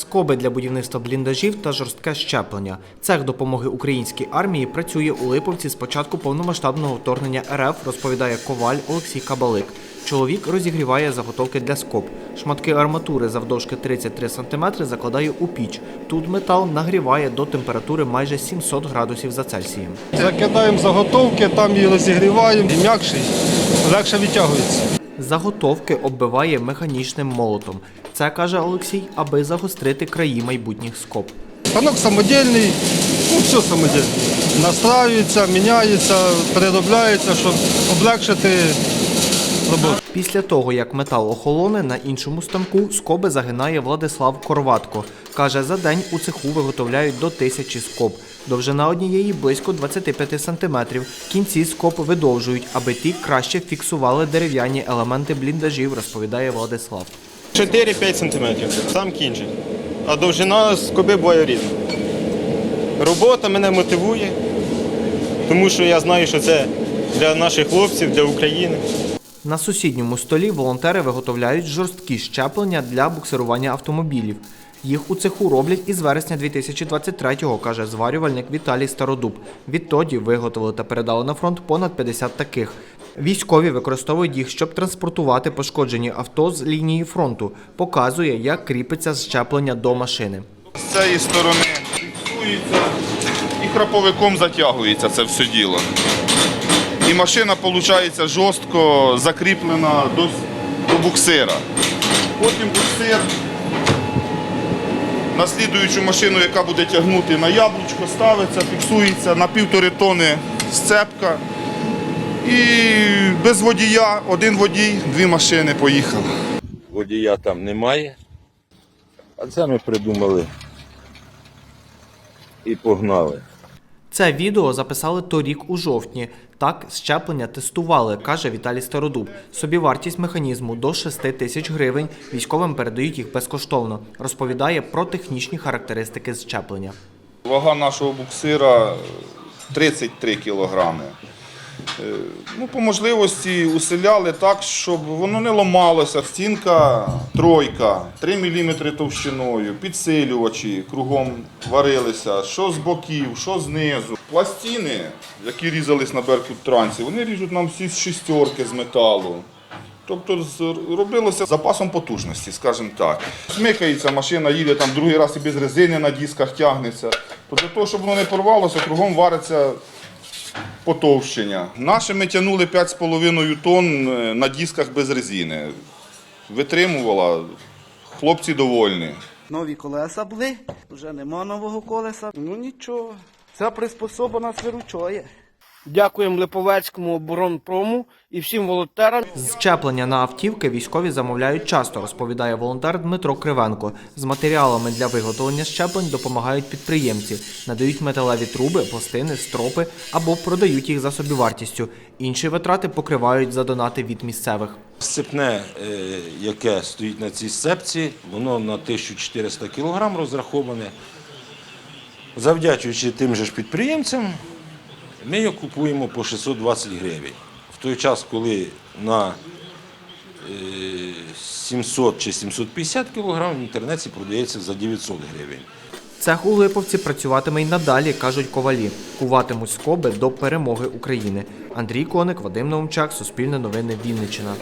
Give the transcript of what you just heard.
Скоби для будівництва бліндажів та жорстке щеплення. Цех допомоги українській армії працює у Липовці з початку повномасштабного вторгнення РФ, розповідає коваль Олексій Кабалик. Чоловік розігріває заготовки для скоб. Шматки арматури завдовжки 33 см закладає у піч. Тут метал нагріває до температури майже 700 градусів за Цельсієм. Закидаємо заготовки, там її розігріваємо, м'якший, легше відтягується. Заготовки оббиває механічним молотом. Це каже Олексій, аби загострити краї майбутніх скоб. Станок самодільний, ну все самодільне. Настраюється, міняється, переробляється, щоб облегшити роботу. Після того, як метал охолоне, на іншому станку скоби загинає Владислав Корватко. Каже, за день у цеху виготовляють до тисячі скоб. Довжина однієї близько 25 сантиметрів. Кінці скоб видовжують, аби ті краще фіксували дерев'яні елементи бліндажів, розповідає Владислав. 4-5 см, сам кінчик. А довжина скоби буває різна. Робота мене мотивує, тому що я знаю, що це для наших хлопців, для України. На сусідньому столі волонтери виготовляють жорсткі щеплення для буксирування автомобілів. Їх у цеху роблять із вересня 2023-го, каже зварювальник Віталій Стародуб. Відтоді виготовили та передали на фронт понад 50 таких. Військові використовують їх, щоб транспортувати пошкоджені авто з лінії фронту. Показує, як кріпиться щеплення до машини. З цієї сторони фіксується і храповиком затягується це все діло. І машина, виходить, жорстко закріплена до, до буксира. Потім буксир на слідуючу машину, яка буде тягнути на яблучко, ставиться, фіксується на півтори тони сцепка. І без водія, один водій, дві машини поїхали. водія там немає. А це ми придумали і погнали. Це відео записали торік у жовтні. Так щеплення тестували, каже Віталій Стародуб. Собівартість механізму до 6 тисяч гривень. Військовим передають їх безкоштовно. Розповідає про технічні характеристики щеплення. Вага нашого буксира 33 кілограми. Е, Ну, по можливості усиляли так, щоб воно не ламалося. Стінка тройка, 3 мм товщиною, підсилювачі кругом варилися, що з боків, що знизу. Пластини, які різались на беркут трансі, вони ріжуть нам всі з шістерки з металу. Тобто робилося запасом потужності, скажімо так. Смикається машина, їде там другий раз і без резини на дисках тягнеться. То для того, щоб воно не порвалося, кругом вариться потовщення. Наше ми тягнули 5,5 тонн е, на дисках без резини. Витримувала, хлопці довольні. Нові колеса були, вже нема нового колеса. Ну нічого, ця приспособа нас виручує. Дякуємо Липовецькому оборонпрому і всім волонтерам. Щеплення на автівки військові замовляють часто, розповідає волонтер Дмитро Кривенко. З матеріалами для виготовлення щеплень допомагають підприємці, надають металеві труби, пластини, стропи або продають їх за собівартістю. Інші витрати покривають за донати від місцевих. Сцепне, е, яке стоїть на цій сцепці, воно на 1400 кг розраховане. Завдячуючи тим же ж підприємцям, ми його купуємо по 620 гривень. В той час, коли на е, 700 чи 750 кілограм в інтернеті продається за 900 гривень. Цех у Липовці працюватиме й надалі, кажуть ковалі. Куватимуть скоби до перемоги України. Андрій Коник, Вадим Наумчак, Суспільне новини Вінниччина.